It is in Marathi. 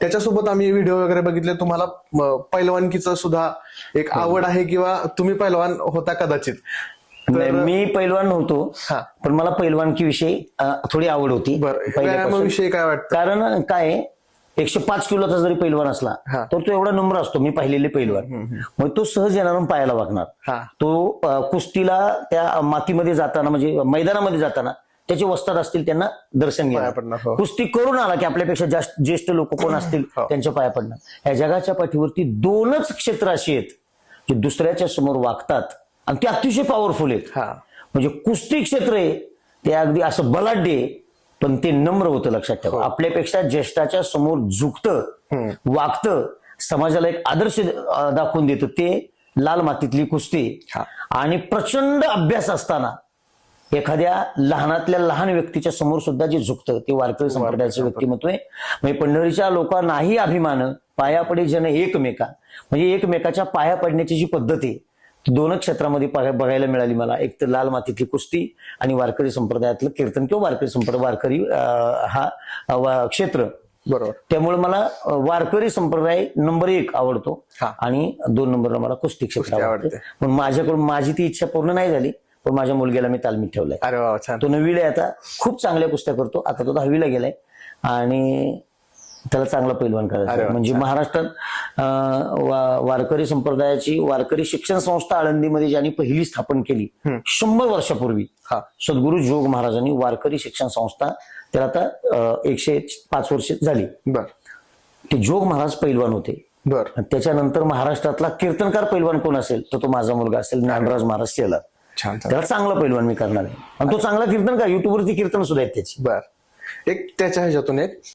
त्याच्यासोबत आम्ही व्हिडिओ वगैरे बघितले. तुम्हाला पैलवानकीचं सुद्धा एक आवड आहे किंवा तुम्ही पैलवान होता कदाचित. मी पैलवान नव्हतो हा. पण मला पैलवानकी विषयी थोडी आवड होती. व्यायामाविषयी काय वाटतं? कारण काय एकशे पाच किलोचा जरी पैलवान असला हा. तर तो एवढा नंबर असतो मी पाहिलेले पैलवान. मग तो सहज येणार पायाला वागणार. हा. तो कुस्तीला त्या मातीमध्ये जाताना म्हणजे मैदानामध्ये जाताना त्याचे वस्ताद असतील त्यांना दर्शन पाया घेणार. पडणार, हो. कुस्ती करून आला की आपल्यापेक्षा जास्त ज्येष्ठ लोक कोण असतील हो. त्यांच्या पाया पडणार. या जगाच्या पाठीवरती दोनच क्षेत्र अशी आहेत जे दुसऱ्याच्या समोर वागतात आणि ते अतिशय पॉवरफुल आहेत. हा. म्हणजे कुस्ती क्षेत्र आहे ते अगदी असं बलाढ्य आहे पण ते नम्र होतं लक्षात ठेवा. आपल्यापेक्षा ज्येष्ठाच्या समोर झुकतं वागतं समाजाला एक आदर्श अं, दाखवून देतं ते लाल मातीतली कुस्ती हा. आणि प्रचंड अभ्यास असताना एखाद्या लहानातल्या लहान व्यक्तीच्या समोर सुद्धा जे झुकतं ते वारकरी संप्रदायाचं व्यक्तिमत्व आहे. म्हणजे पंढरीच्या लोकांनाही अभिमान पाया पडे जन एकमेका. म्हणजे एकमेकाच्या पाया पडण्याची जी पद्धत आहे ती दोनच क्षेत्रामध्ये बघायला मिळाली मला. एक तर लाल मातीतली कुस्ती आणि वारकरी संप्रदायातलं कीर्तन किंवा वारकरी संप्रदाय वारकरी हा क्षेत्र. बरोबर. त्यामुळे मला वारकरी संप्रदाय नंबर एक आवडतो. आणि दोन नंबरला मला कुस्ती क्षेत्र आवडते. पण माझ्याकडून माझी ती इच्छा पूर्ण नाही झाली. पण माझ्या मुलग्याला मी तालमीत ठेवलाय. अरे वा छान. तो नववीला आहे आता. खूप चांगल्या कुस्त्या करतो. आता तो दहावीला गेलाय. आणि त्याला चांगला पैलवान करायचा अरे आहे. वा, म्हणजे महाराष्ट्रात अं, वा- वारकरी संप्रदायाची वारकरी शिक्षण संस्था आळंदीमध्ये ज्यांनी पहिली स्थापन केली शंभर वर्षापूर्वी हा. सद्गुरू जोग महाराजांनी वारकरी शिक्षण संस्था त्याला आता अं, एकशे पाच वर्ष झाली. बर. ते जोग महाराज पैलवान होते. बर. आणि त्याच्यानंतर महाराष्ट्रातला कीर्तनकार पैलवान कोण असेल? तर तो माझा मुलगा असेल ज्ञानराज महाराज शेलार छान त्याला चांगला पैलवान मी करणार आहे. आणि तो चांगला कीर्तन का? युट्यूबवरती कीर्तन सुद्धा आहेत त्याची. बर. एक त्याच्या ह्याच्यातून एक